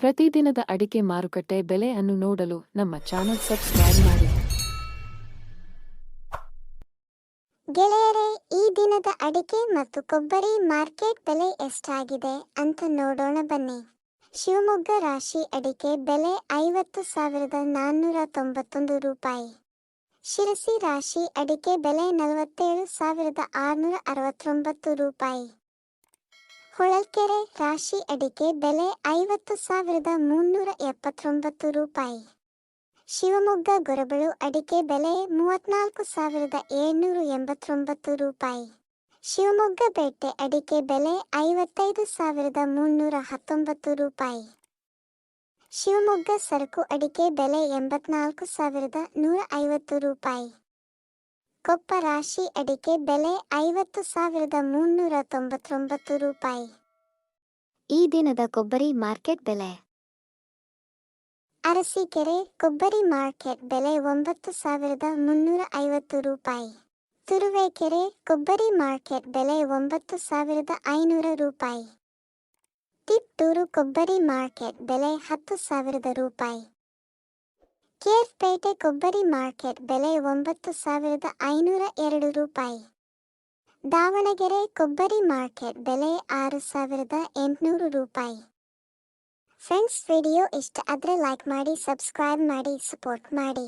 ಪ್ರತಿದಿನದ ಅಡಿಕೆ ಮಾರುಕಟ್ಟೆ ಬೆಲೆ ಅನ್ನು ನೋಡಲು ನಮ್ಮ ಚಾನೆಲ್ ಸಬ್ಸ್ಕ್ರೈಬ್ ಮಾಡಿ. ಗೆಳೆಯರೇ, ಈ ದಿನದ ಅಡಿಕೆ ಮತ್ತು ಕೊಬ್ಬರಿ ಮಾರ್ಕೆಟ್ ಬೆಲೆ ಎಷ್ಟಾಗಿದೆ ಅಂತ ನೋಡೋಣ ಬನ್ನಿ. ಶಿವಮೊಗ್ಗ ರಾಶಿ ಅಡಿಕೆ ಬೆಲೆ ಐವತ್ತು ಸಾವಿರದ ನಾನ್ನೂರ ತೊಂಬತ್ತೊಂದು ರೂಪಾಯಿ. ಶಿರಸಿ ರಾಶಿ ಅಡಿಕೆ ಬೆಲೆ ನಲವತ್ತೇಳು ಸಾವಿರದ ಆರುನೂರ ಅರವತ್ತೊಂಬತ್ತು ರೂಪಾಯಿ. ಹೊಳಲ್ಕೆರೆ ರಾಶಿ ಅಡಿಕೆ ಬೆಲೆ ಐವತ್ತು ಸಾವಿರದ ಮುನ್ನೂರ ಎಪ್ಪತ್ತೊಂಬತ್ತು ರೂಪಾಯಿ. ಶಿವಮೊಗ್ಗ ಗೊರಬಳು ಅಡಿಕೆ ಬೆಲೆ ಮೂವತ್ನಾಲ್ಕು ಸಾವಿರದ ಏಳ್ನೂರ ಎಂಬತ್ತೊಂಬತ್ತು ರೂಪಾಯಿ. ಶಿವಮೊಗ್ಗ ಬೇಟೆ ಅಡಿಕೆ ಬೆಲೆ ಐವತ್ತೈದು ಸಾವಿರದ ಮುನ್ನೂರ ಹತ್ತೊಂಬತ್ತು ರೂಪಾಯಿ. ಶಿವಮೊಗ್ಗ ಸರಕು ಅಡಿಕೆ ಬೆಲೆ ಎಂಬತ್ನಾಲ್ಕು ಸಾವಿರದ ನೂರ ಐವತ್ತು ರೂಪಾಯಿ. ಕೊಪ್ಪ ರಾಶಿ ಅಡಿಕೆ ಬೆಲೆ ಐವತ್ತು ಸಾವಿರದ ಮುನ್ನೂರ ತೊಂಬತ್ತೊಂಬತ್ತು ರೂಪಾಯಿ. ಈ ದಿನದ ಕೊಬ್ಬರಿ ಮಾರ್ಕೆಟ್ ಬೆಲೆ? ಅರಸೀಕೆರೆ ಕೊಬ್ಬರಿ ಮಾರ್ಕೆಟ್ ಬೆಲೆ ಒಂಬತ್ತು ಸಾವಿರದ ಮುನ್ನೂರ ಐವತ್ತು ರೂಪಾಯಿ. ತುರುವೇಕೆರೆ ಕೊಬ್ಬರಿ ಮಾರ್ಕೆಟ್ ಬೆಲೆ ಒಂಬತ್ತು ಸಾವಿರದ ಐನೂರ ರೂಪಾಯಿ. ತಿಪ್ಟೂರು ಕೊಬ್ಬರಿ ಮಾರ್ಕೆಟ್ ಬೆಲೆ ಹತ್ತು ಸಾವಿರದ ರೂಪಾಯಿ. ಕೇರ್ಪೇಟೆ ಕೊಬ್ಬರಿ ಮಾರ್ಕೆಟ್ ಬೆಲೆ ಒಂಬತ್ತು ಸಾವಿರದ ಐನೂರ ಎರಡು ರೂಪಾಯಿ. ದಾವಣಗೆರೆ ಕೊಬ್ಬರಿ ಮಾರ್ಕೆಟ್ ಬೆಲೆ ಆರು ಸಾವಿರದ ಎಂಟುನೂರು ರೂಪಾಯಿ. ಫ್ರೆಂಡ್ಸ್, ವಿಡಿಯೋ ಇಷ್ಟ ಆದರೆ ಲೈಕ್ ಮಾಡಿ ಸಬ್ಸ್ಕ್ರೈಬ್ ಮಾಡಿ ಸಪೋರ್ಟ್ ಮಾಡಿ.